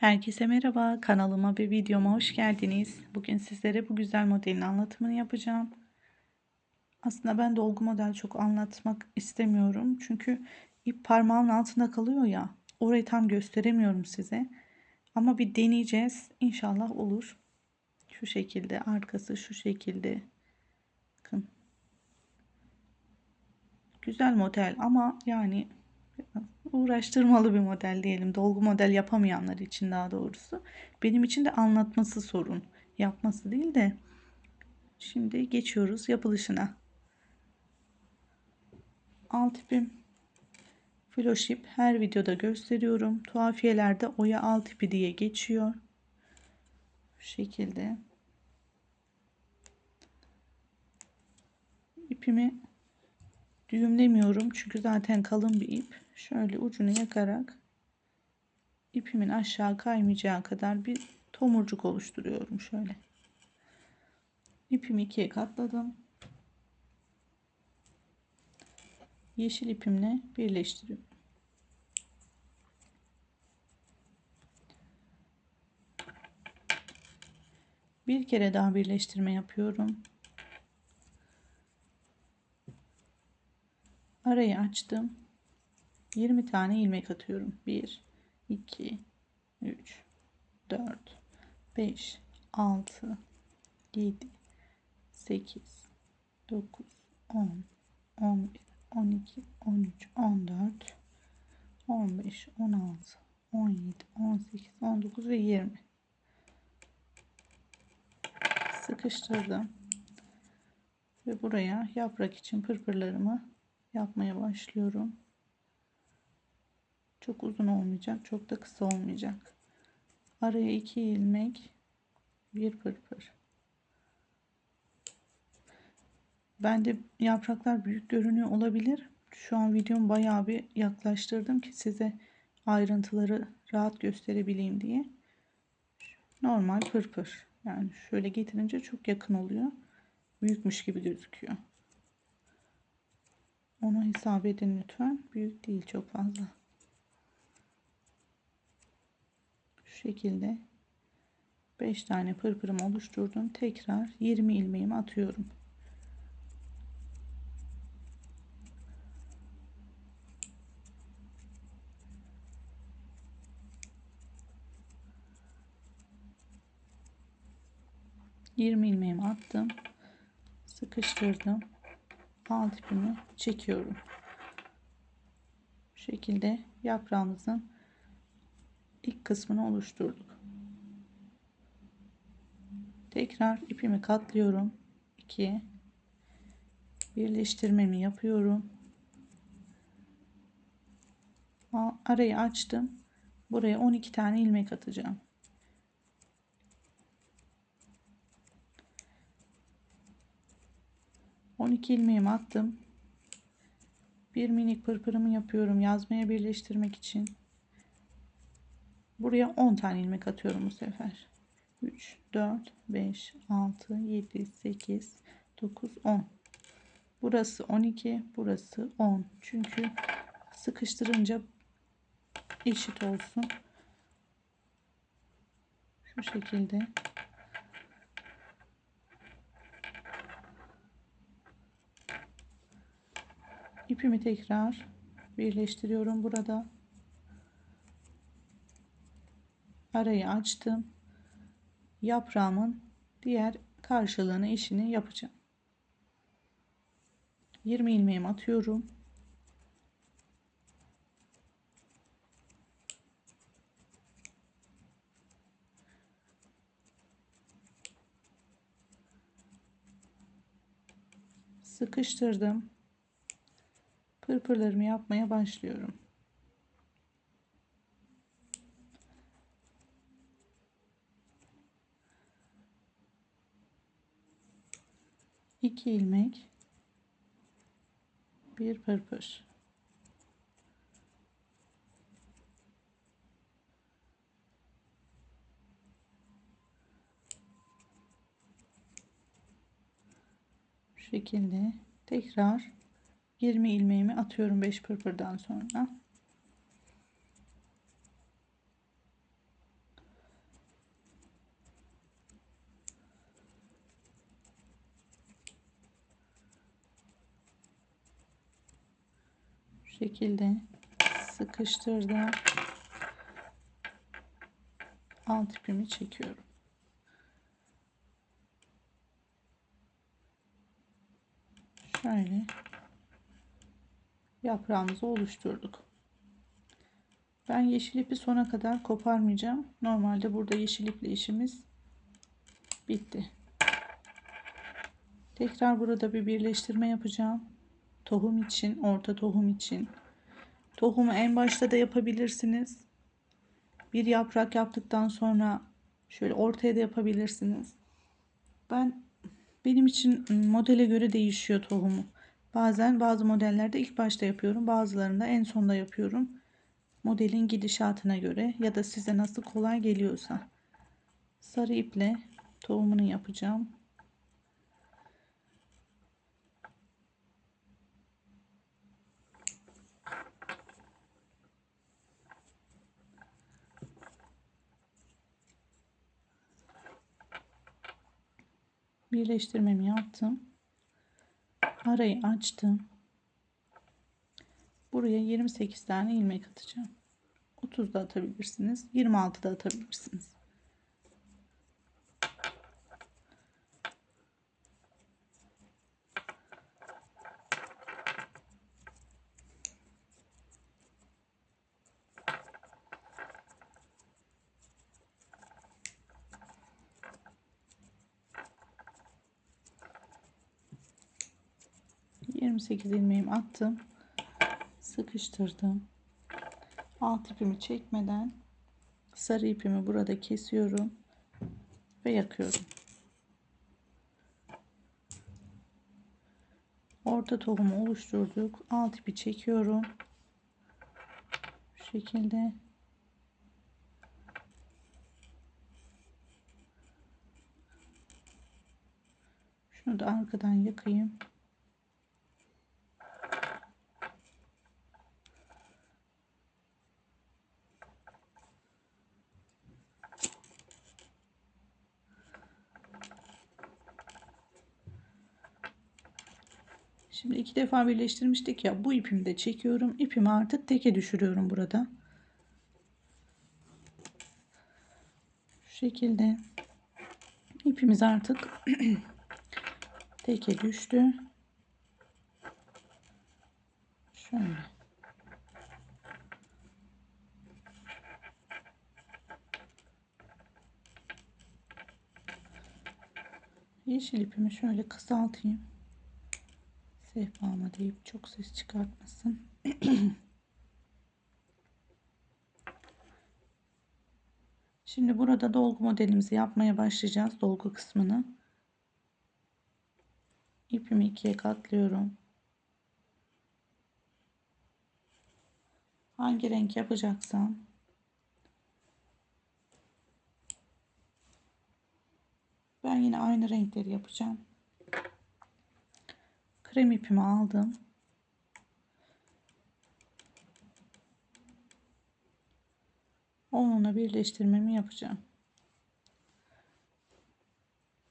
Herkese merhaba, kanalıma ve videoma hoş geldiniz. Bugün sizlere bu güzel modelin anlatımını yapacağım. Aslında ben dolgu model çok anlatmak istemiyorum. Çünkü ip parmağımın altında kalıyor ya. Orayı tam gösteremiyorum size. Ama bir deneyeceğiz. İnşallah olur. Şu şekilde, arkası şu şekilde. Bakın. Güzel model ama yani uğraştırmalı bir model diyelim. Dolgu model yapamayanlar için daha doğrusu. Benim için de anlatması sorun. Yapması değil de. Şimdi geçiyoruz yapılışına. Alt ipim floş ip her videoda gösteriyorum. Tuhafiyelerde oya alt ipi diye geçiyor. Bu şekilde. İpimi düğümlemiyorum çünkü zaten kalın bir ip şöyle ucunu yakarak ipimin aşağı kaymayacağı kadar bir tomurcuk oluşturuyorum şöyle. İpimi ikiye katladım. Yeşil ipimle birleştiriyorum. Bir kere daha birleştirme yapıyorum. Arayı açtım 20 tane ilmek atıyorum. 1 2 3 4 5 6 7 8 9 10 11 12 13 14 15 16 17 18 19 ve 20 sıkıştırdım. Ve buraya yaprak için pırpırlarımı yapmaya başlıyorum. Çok uzun olmayacak, çok da kısa olmayacak. Araya iki ilmek, bir pırpır. Bende yapraklar büyük görünüyor olabilir. Şu an videomu bayağı bir yaklaştırdım ki size ayrıntıları rahat gösterebileyim diye. Normal pırpır. Yani şöyle getirince çok yakın oluyor. Büyükmüş gibi gözüküyor. Onu hesap edin lütfen. Büyük değil çok fazla. Şu şekilde 5 tane pırpırım oluşturdum. Tekrar 20 ilmeğimi atıyorum. Yirmi ilmeğimi attım. Sıkıştırdım alt ipimi çekiyorum. Bu şekilde yaprağımızın ilk kısmını oluşturduk. Tekrar ipimi katlıyorum. 2 birleştirmemi yapıyorum. Arayı açtım. Buraya 12 tane ilmek atacağım. 12 ilmeğimi attım. Bir minik pırpırımı yapıyorum yazmaya birleştirmek için. Buraya 10 tane ilmek atıyorum bu sefer. 3, 4, 5, 6, 7, 8, 9, 10. Burası 12, burası 10. Çünkü sıkıştırınca eşit olsun. Şu şekilde. ipimi tekrar birleştiriyorum burada arayı açtım. Yaprağımın diğer karşılığını işini yapacağım. 20 ilmeğimi atıyorum. Sıkıştırdım. Pırpırlarımı yapmaya başlıyorum. İki ilmek bir pırpır şekilde tekrar 20 ilmeğimi atıyorum 5 pırpırdan sonra. Şekilde sıkıştırdım. Alt ipimi çekiyorum. Şöyle yaprağımızı oluşturduk. Ben yeşil ipi sona kadar koparmayacağım. Normalde burada yeşil iple işimiz bitti. Tekrar burada bir birleştirme yapacağım. Tohum için, orta tohum için. Tohumu en başta da yapabilirsiniz. Bir yaprak yaptıktan sonra şöyle ortaya da yapabilirsiniz. Ben benim için modele göre değişiyor tohumu. Bazen bazı modellerde ilk başta yapıyorum. Bazılarında en sonda yapıyorum. Modelin gidişatına göre ya da size nasıl kolay geliyorsa. Sarı iple tohumunu yapacağım. Birleştirmemi yaptım. Arayı açtım. Buraya 28 tane ilmek atacağım. 30 da atabilirsiniz. 26 da atabilirsiniz. Yirmi sekiz ilmeğimi attım sıkıştırdım. Alt ipimi çekmeden sarı ipimi burada kesiyorum ve yakıyorum. Orta tohumu oluşturduk. Alt ipi çekiyorum. Şu şekilde Şunu da arkadan yakayım. Şimdi iki defa birleştirmiştik ya bu ipimi de çekiyorum. İpimi artık teke düşürüyorum burada. Şu şekilde ipimiz artık teke düştü. Şöyle. Yeşil ipimi şöyle kısaltayım sehpama deyip çok ses çıkartmasın. Şimdi burada dolgu modelimizi yapmaya başlayacağız. Dolgu kısmını. İpimi ikiye katlıyorum. Hangi renk yapacaksam ben yine aynı renkleri yapacağım krem ipimi aldım. Onunla birleştirmemi yapacağım.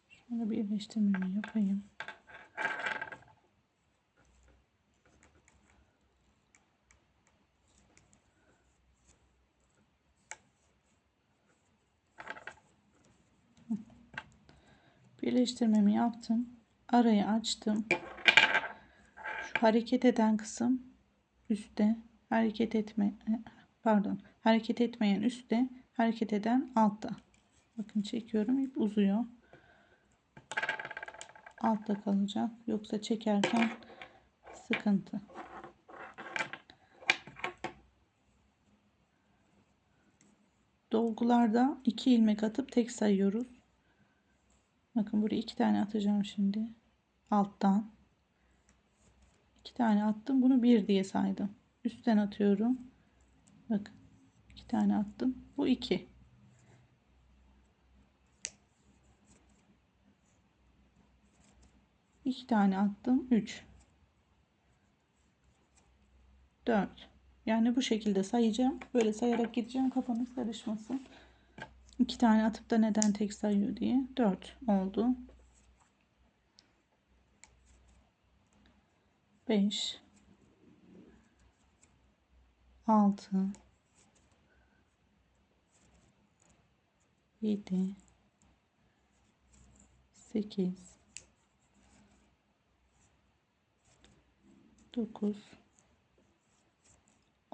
Şöyle birleştirmemi yapayım. Birleştirmemi yaptım. Arayı açtım hareket eden kısım üstte hareket etme pardon hareket etmeyen üstte hareket eden altta. Bakın çekiyorum ip uzuyor. Altta kalacak yoksa çekerken sıkıntı. Dolgularda iki ilmek atıp tek sayıyoruz. Bakın buraya iki tane atacağım şimdi. Alttan 2 tane attım. Bunu 1 diye saydım. Üstten atıyorum. Bakın. 2 tane attım. Bu 2. İki tane attım. 3. 4. Yani bu şekilde sayacağım. Böyle sayarak gideceğim. Kafanız karışmasın. 2 tane atıp da neden tek sayıyor diye. 4 oldu. 5 6 7 8 9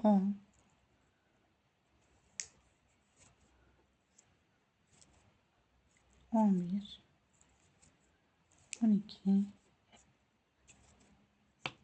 10 11 12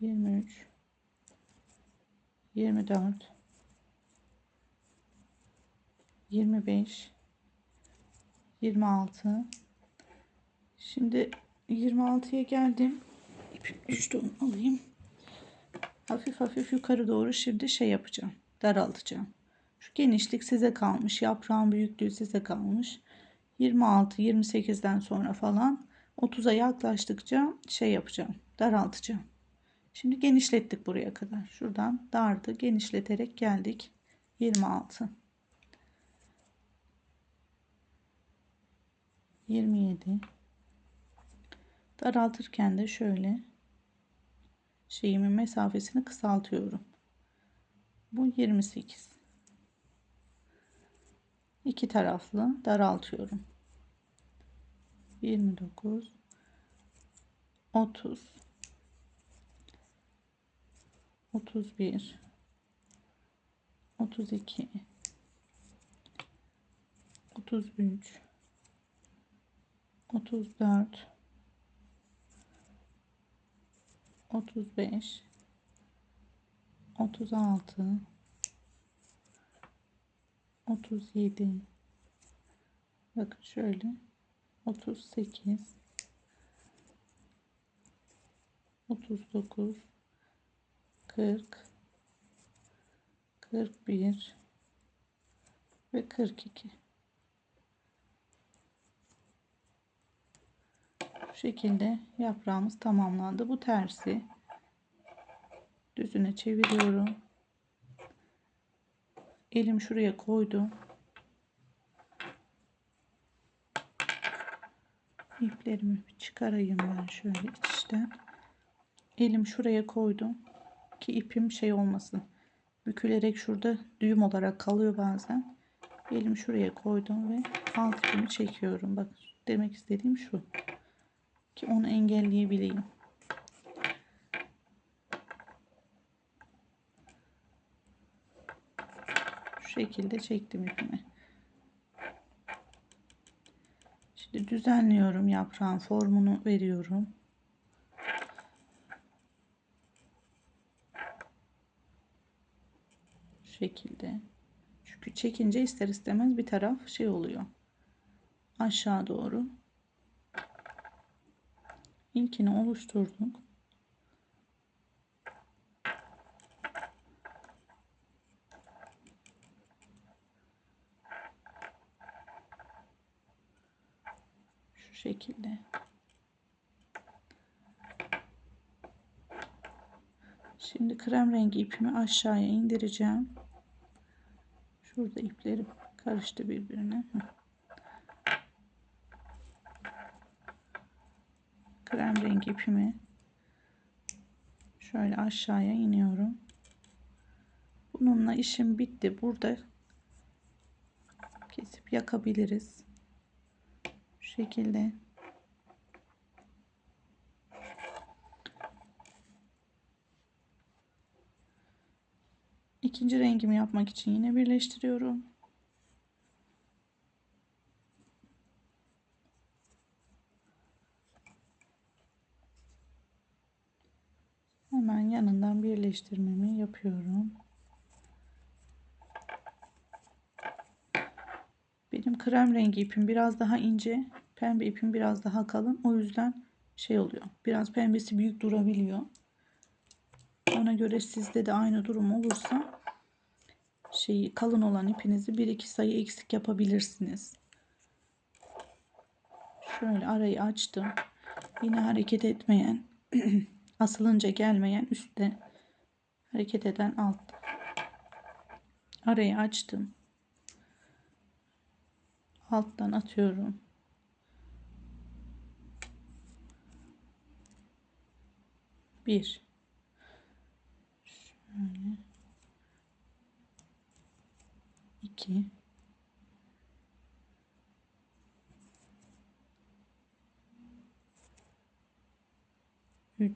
23 24 25 26 Şimdi 26'ya geldim. İpim düştü alayım. Hafif hafif yukarı doğru şimdi şey yapacağım. Daraltacağım. Şu genişlik size kalmış. Yaprağın büyüklüğü size kalmış. 26 28'den sonra falan 30'a yaklaştıkça şey yapacağım. Daraltacağım. Şimdi genişlettik buraya kadar. Şuradan dardı. Genişleterek geldik. 26 27 daraltırken de şöyle şeyimin mesafesini kısaltıyorum. Bu 28 iki taraflı daraltıyorum. 29 30 31 32 33 34 35 36 37 bakın şöyle 38 39 40 41 ve 42 Bu şekilde yaprağımız tamamlandı. Bu tersi düzüne çeviriyorum. Elim şuraya koydum. İplerimi çıkarayım ben şöyle içten. Elim şuraya koydum ki ipim şey olmasın. Bükülerek şurada düğüm olarak kalıyor bazen. Elim şuraya koydum ve alt ipimi çekiyorum. Bak demek istediğim şu ki onu engelleyebileyim. Şu şekilde çektim ipimi. Şimdi düzenliyorum yaprağın formunu veriyorum. Şekilde. Çünkü çekince ister istemez bir taraf şey oluyor. Aşağı doğru ilkini oluşturduk. Şu şekilde. Şimdi krem rengi ipimi aşağıya indireceğim. Şurada iplerim karıştı birbirine. Krem rengi ipimi şöyle aşağıya iniyorum. Bununla işim bitti. Burada kesip yakabiliriz. Şu şekilde. İkinci rengimi yapmak için yine birleştiriyorum. Hemen yanından birleştirmemi yapıyorum. Benim krem rengi ipim biraz daha ince. Pembe ipim biraz daha kalın. O yüzden şey oluyor. Biraz pembesi büyük durabiliyor. Ona göre sizde de aynı durum olursa şeyi kalın olan ipinizi bir iki sayı eksik yapabilirsiniz. Şöyle arayı açtım. Yine hareket etmeyen, asılınca gelmeyen üstte, hareket eden altta. Arayı açtım. Alttan atıyorum. Bir. 2 3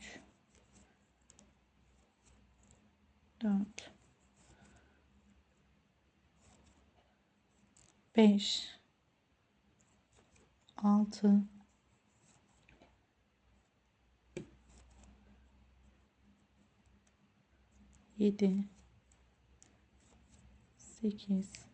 4 5 6 7 8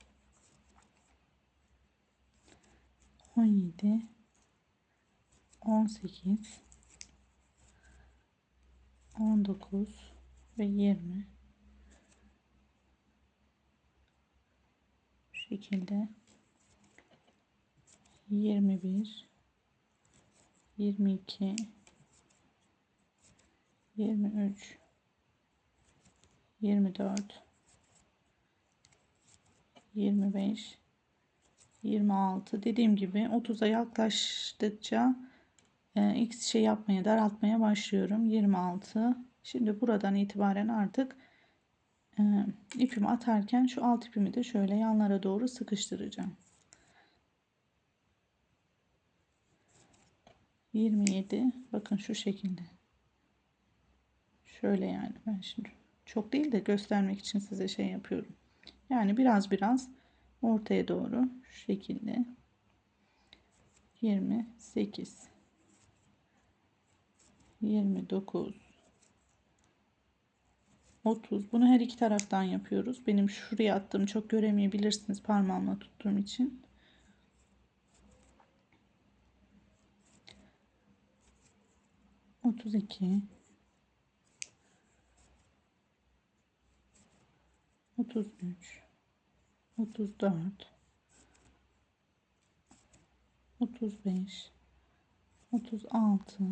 17 18 19 ve 20 şu şekilde. 21 22 23 24 25 26 dediğim gibi 30'a yaklaştıkça e, x şey yapmaya daraltmaya başlıyorum. 26 şimdi buradan itibaren artık e, ipimi atarken şu alt ipimi de şöyle yanlara doğru sıkıştıracağım. 27 bakın şu şekilde. Şöyle yani ben şimdi çok değil de göstermek için size şey yapıyorum. Yani biraz biraz ortaya doğru şu şekilde. 28 29 30 bunu her iki taraftan yapıyoruz. Benim şuraya attığım çok göremeyebilirsiniz parmağımla tuttuğum için. Otuz iki. 33 34 35 36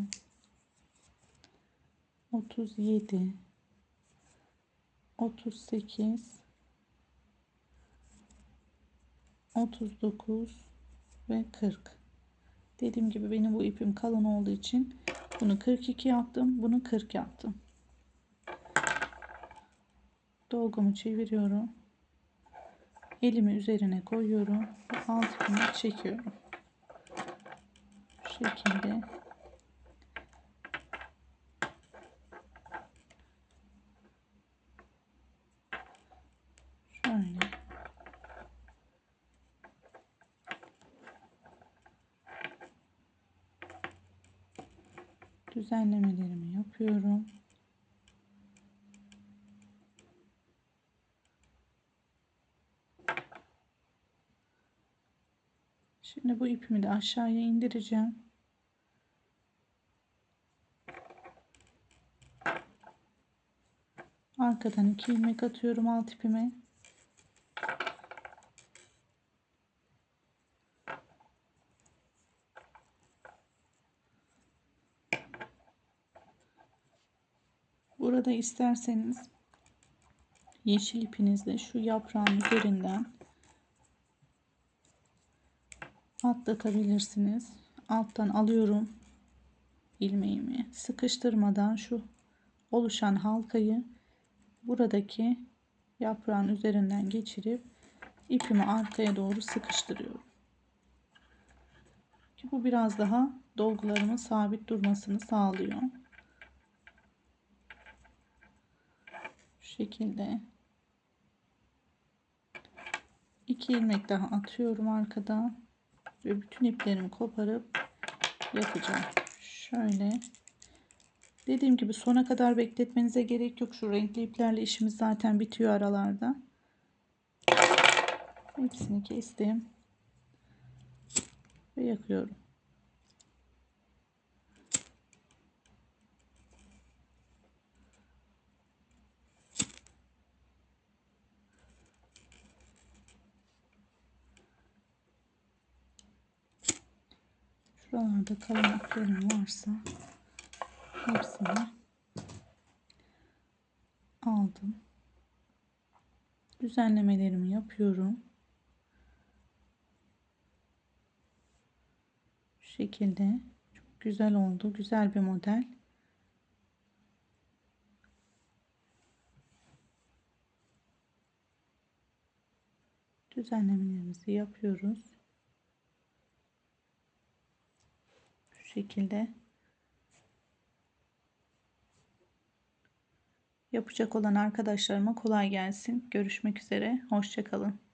37 38 39 ve 40 dediğim gibi benim bu ipim kalın olduğu için bunu 42 yaptım bunu 40 yaptım. Dolgumu çeviriyorum. Elimi üzerine koyuyorum. Alt ipimi çekiyorum. Şu şekilde şöyle düzenlemelerimi yapıyorum. Şimdi bu ipimi de aşağıya indireceğim. Arkadan iki ilmek atıyorum alt ipime. Burada isterseniz yeşil ipinizle şu yaprağın üzerinden atlatabilirsiniz. Alttan alıyorum ilmeğimi. Sıkıştırmadan şu oluşan halkayı buradaki yaprağın üzerinden geçirip ipimi arkaya doğru sıkıştırıyorum. Ki bu biraz daha dolgularımın sabit durmasını sağlıyor. Şu şekilde iki ilmek daha atıyorum arkadan ve bütün iplerimi koparıp yapacağım. Şöyle dediğim gibi sona kadar bekletmenize gerek yok. Şu renkli iplerle işimiz zaten bitiyor aralarda. Hepsini kestim ve yakıyorum. Şuralarda kalın iplerim varsa hepsini aldım. Düzenlemelerimi yapıyorum. Şu şekilde çok güzel oldu. Güzel bir model. Düzenlemelerimizi yapıyoruz. Şekilde yapacak olan arkadaşlarıma kolay gelsin. Görüşmek üzere. Hoşçakalın.